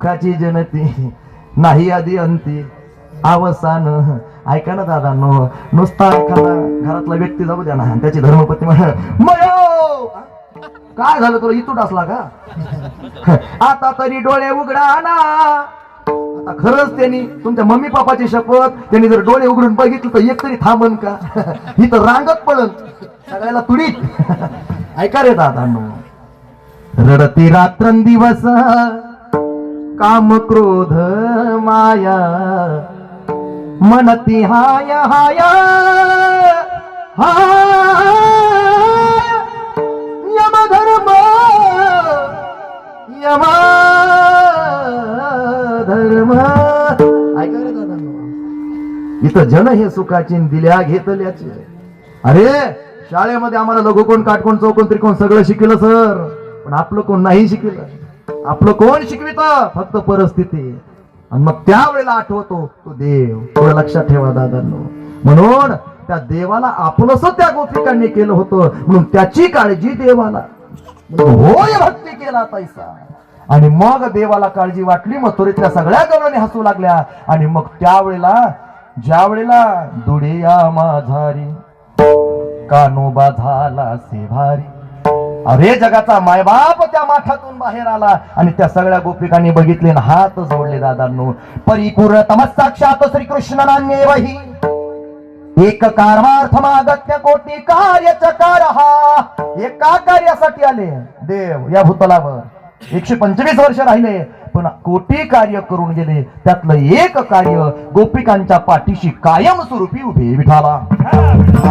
सुखाची जनती नाही आधी अंती अवसान. ऐका ना दादा नो नुसता एखादा घरातला व्यक्ती जाऊ द्या ना त्याची धर्मपत्नी म्हणा मयो! काय झालं तुला इथून असला का? आता तरी डोळे उघडा ना. आता खरंच त्यांनी तुमच्या मम्मी पप्पाची शपथ त्यांनी जर डोळे उघडून बघितलं तर एक तरी थांबन का? ही तर रांगत पडन सगळ्याला तुडीत. ऐका रे दादा रडती रात्रंदिवस. काम क्रोध माया. मनती हाय हाय. यम धर्म यम धर्म ऐका रे दादा. इथं जन हे सुखाची दिल्या घेतल्याचे. अरे शाळेमध्ये आम्हाला लघुकोण काटकोण चौकोन त्रिकोण सगळं शिकलं सर. पण आपलं कोण नाही शिकलं? आपलं कोण शिकवित? फक्त परिस्थिती. आणि मग त्यावेळेला आठवतो तो देव. लक्षात ठेवा दादांनो. म्हणून त्या देवाला आपलंस त्या गोपिकांनी केलं होतं. म्हणून त्याची काळजी देवाला. होय भक्ती केला पैसा आणि मग देवाला काळजी वाटली मग त्वरितल्या सगळ्या गवळणी हसू लागल्या. आणि मग त्यावेळेला ज्या वेळेला दुडिया माझारी कानोबा झाला सेभारी. अरे जगाचा मायबाप त्या माठातून बाहेर आला आणि त्या सगळ्या गोपिकांनी बघितले ना हात जोडले दादांनो परिपूर्ण तमसाक्षात श्रीकृष्ण नान्येवही एक कारमार्थमागत्य कोटी कार्य चकार हा. एका कार्यासाठी आले. देव या भूतलावर. एकशे पंचवीस वर्ष राहिले पण कोटी कार्य करून गेले. त्यातलं एक कार्य गोपिकांच्या पाठीशी कायम स्वरूपी उभे विठाला.